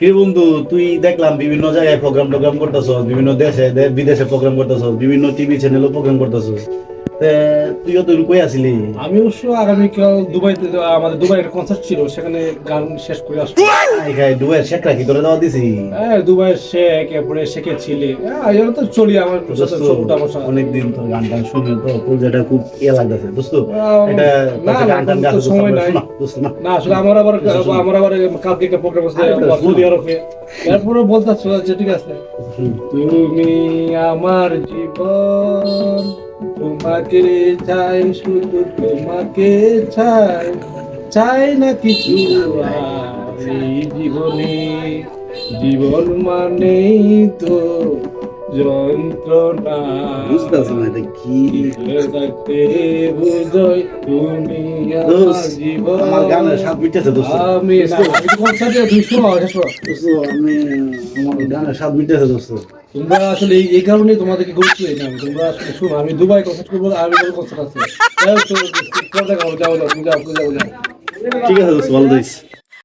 কি বন্ধু, তুই দেখলাম বিভিন্ন জায়গায় প্রোগ্রাম টোগ্রাম করতেছ বিভিন্ন দেশে বিদেশে প্রোগ্রাম করতেছ বিভিন্ন টিভি চ্যানেলও প্রোগ্রাম করতেছ তুইও তুই আসিলি? আমি অবশ্য আগামীকাল দুবাইতে আমাদের দুবাইয়ের কনসার্ট ছিল সেখানে গান শেষ করে আসব। খাই দুয়ের শেখরা কি দেওয়া দিছি। হ্যাঁ দুবাইয়ের শেখ এরপরে শেখের ছিলে। হ্যাঁ তো চলি আমার অনেকদিন তোর গান টান শুনে তো তোর যেটা খুব ইয়ে লাগতেছে আহ, এটা না, গান টান গাছ সময় নাই। না আসলে আমার আবার আমার আবার কালকে একটা প্রোগ্রাম আছে সৌদি আরবে এরপরে বলতে যে ঠিক আছে। তুমি আমার জীবন তোমাকে চাই শুধু তোমাকে চাই। চাই না কিছু জীবনে। জীবন মানেই তো যন্ত্রণা। বুঝতেছি না এটা কি? থাকতে বুঝই তুমি জীবন। আমার গানের স্বাদ মিটেছে দোস্ত। আমি না। আমি তো কনসার্টে তুমি শোনো এটা শোনো দোস্ত, আমি আমার গানের স্বাদ মিটেছে দোস্ত। তোমরা আসলে এই- কারণে তোমাদেরকে গুরুত্ব দিই না। তোমরা আসলে শোনো আমি দুবাই কনসার্ট করব আমি কনসার্ট আছে। যাও যাও যাও ঠিক আছে দোস্ত ভালো দিস